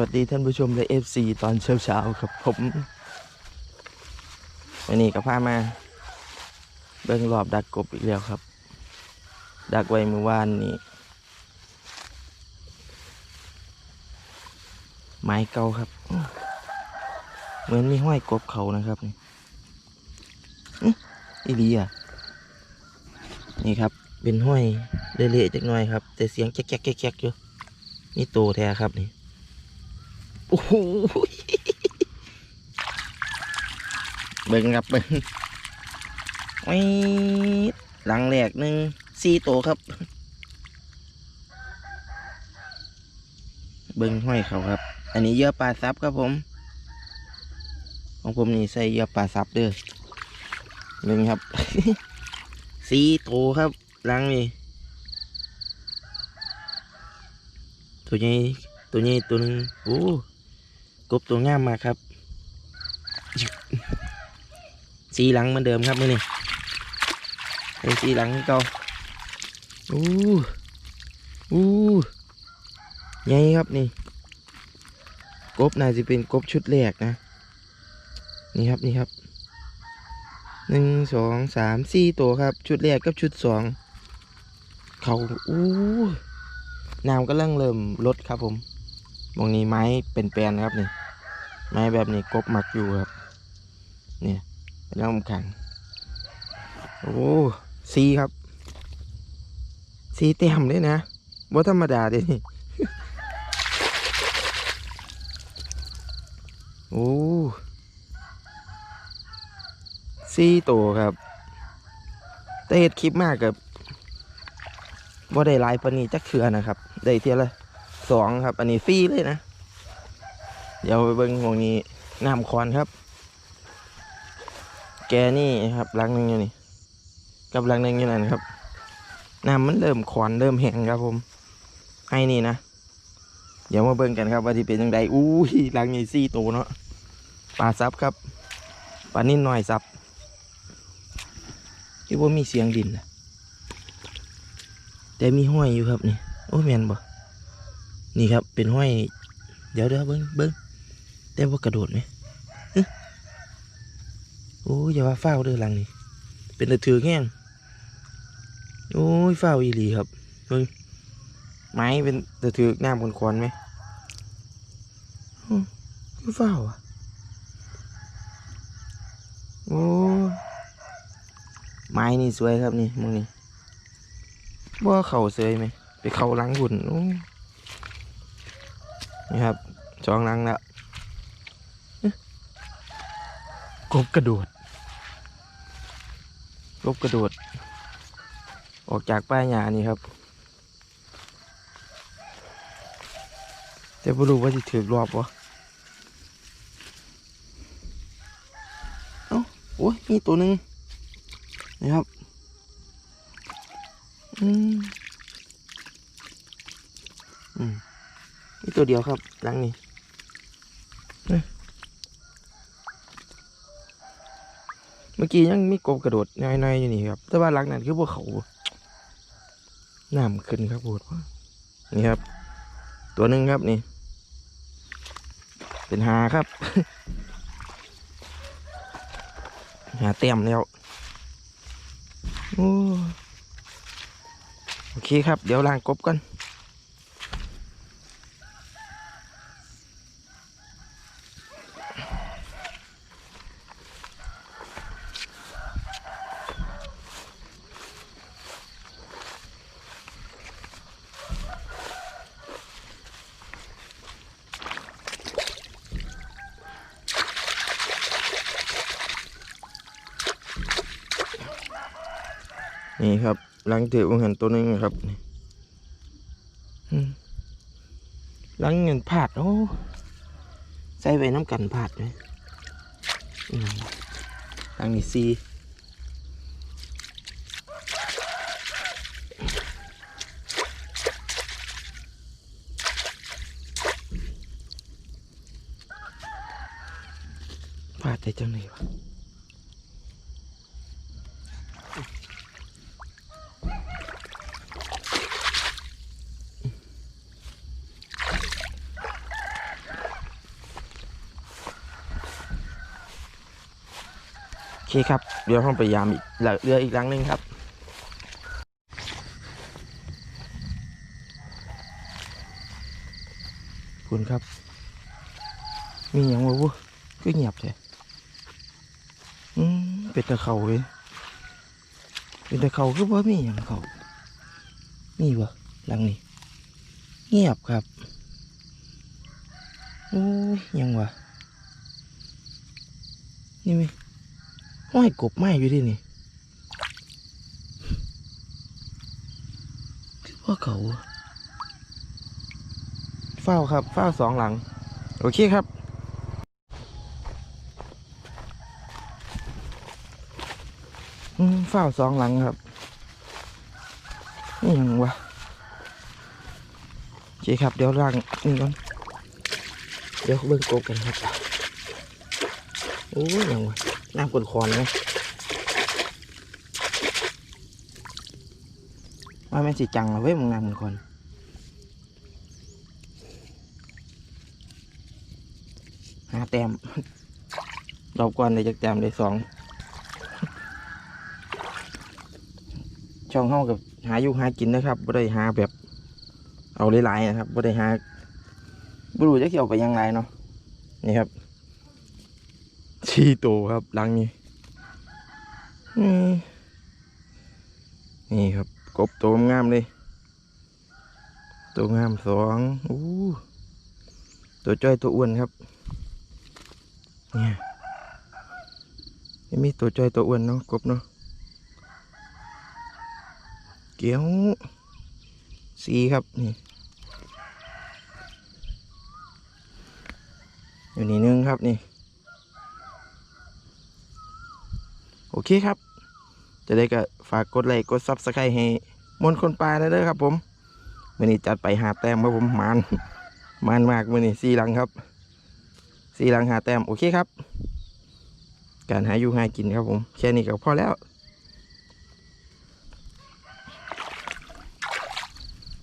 วัสดีท่านผู้ชมและเอฟซีตอนเช้าๆครับผมวันนี้ก็พามา เบิ่งรอบดักกบอีกแล้วครับ ดักไว้เมื่อวานนี้ ไม้เก่าครับ เหมือนมีห้อยกบเขานะครับนี่อีดีอะ นี่ครับ เป็นห้อยเละๆจักหน่อยครับ แต่เสียงแจ๊กๆแจ๊กๆอยู่นี่โตแท้ครับนี่ อ้โหเบิ่งครับเบิ่งไว้หลังแรกหนึ่งสี่โตครับ เบิ่งห้อยเขาครับ อันนี้เยื่อปลาซับครับผม ของผมนี่ใส่เยื่อปลาซับเด้อเบิ่งครับสี่โตครับหลังนี่ตัวใหญ่ตัวใหญ่ตัวนึงโอ้ กบตัวงามมากครับสีหลังเหมือนเดิมครับมื่อนี้เป็นสีหลังเก่าอู้อู้ใหญ่ครับนี่ กบน่าจะเป็นกบชุดแรกนะ นี่ครับนี่ครับหนึ่งสองสามสี่ตัวครับ ชุดแรกกับชุดสองเขาอู้น้ำก็เริ่มเริ่มลดครับผม มองนี้ไม้เป็นแปลนครับนี่ ไม้แบบนี้กบหมักอยู่ครับ เนี่ยเป็นน้ำขังโอ้ซีครับซีเต็มเลยนะบ่ธรรมดาเด้นี่โอ้ซีโตวครับแต่เฮ็ดคลิปมากกับบ่าได้ลายปนีจักเทื่อนะครับ ได้เที่ยละ สองครับ อันนี้ฟรีเลยนะ เดี๋ยวไปเบิ่งหมองนี้น้ำคอนครับ แกนี่ครับหลังหนึ่งอยู่นี่กับหลังหนึ่งอยู่นั่นครับน้ำมันเริ่มคอนเริ่มแห้งครับผมให้นี่นะเดี๋ยวมาเบิ่งกันครับว่าที่เป็นยังไงอู้ยหลังนี้สี่ตัวเนาะปลาซับครับปลานิ่นหน่อยซับที่ว่ามีเสียงดินนะแต่มีห้อยอยู่ครับนี่โอ้แมนบ่ นี่ครับเป็นห้อย เดี๋ยวเดี๋ยวเบิ้งเบิ้งแต่ว่ากระโดดไหมโอ้ยอย่าว่าเฝ้าเด้อหลังนี่เป็นตะถือแห้งโอ้ยเฝ้าอีหลีครับเบิ้งไม้เป็นตะถือน้ำควนๆไหมคือเฝ้าอะโอ้ไม้นี่สวยครับนี่มึงนี่ว่าเข่าเสยไหมไปเข่าหลังหุ่นโอ้ นี่ครับจองรังแล้วเอ๊ะกบกระโดดกบกระโดด ออกจากป้ายหญ้านี่ครับ แต่ไม่รู้ว่าจะถือรอบวะเอ้าโอ้ยมีตัวหนึ่งนี่ครับ อืม อืม มีตัวเดียวครับหลังนี้เมื่อกี้ยังมีกบกระโดดน้อยๆอยู่นี่ครับ แต่ว่าหลังนั้นคือพวกเขาน้ำขึ้นครับปวดนี่ครับ ตัวหนึ่งครับนี่ เป็นหาครับ หาเต็มแล้วโอ้โอเคครับ เดี๋ยวล้างกบกัน นี่ครับหลังถือวงหันตัวนึงครับนี่อืมหลังเงินผาดโอ้ใส่ไว้น้ำกันผาดไหมหลังนี่ซีผาดได้จังเลยวะ โเคครับ เดี๋ยวห้องไปยามอีกเหลือเรืออีกหลังหนึงครับคุณครับ มีอย่างวะวุก็เงียบเลยอืมเป็นตะเขาเลยเป็นตะเขาคือว่ามีอย่างเขานี่วะหลังนี้ เงียบครับโอ้ยยังวะนี่ไหม ห้อยกบไม้อยู่ดินี่คือว่าเขาเฝ้าครับเฝ้าสองหลัง โอเคครับอืมเฝ้าสองหลังครับนี่ยังวะโอเคครับ เดี๋ยวล่างนี่ก่อนเดี๋ยวเบิ่งกบกันครับโอ้ยยังวะ น้ำกนคอนนะว่าแม่สิจังเลยเว้ยมึงน้ำกนคอนหาแต้มรอบก่อนเลยจากแต้มได้สอง ช่องเฮากับหาอยู่หากินนะครับบ่ได้หาแบบเอาหลายๆนะครับบ่ได้หาบ่รู้จะเกี่ยวไปยังไงเนาะนี่ครับ ชีโตวครับลังนี้นี่ครับ กบตัวงามเลยตัวงามสองอู้ตัวจ้อยตัวอ้วนครับ เนี่ยยังมีตัวจ้อยตัวอ้วนเนาะกบเนาะเกี๊ยวสีครับนี่อยู่นี่นึงครับนี่ โอเคครับ จะได้ก็ฝากกดไลค์กดซับสไครต์ให้มนคนปลาได้เลยครับ ผมมื่อนี้จัดไปหาแต้มครับผมมานมานมากมื่อนี้สี่หลังครับสี่หลังหาแต้มโอเคครับ การหาอยู่หากินครับผม แค่นี้ก็พอแล้ว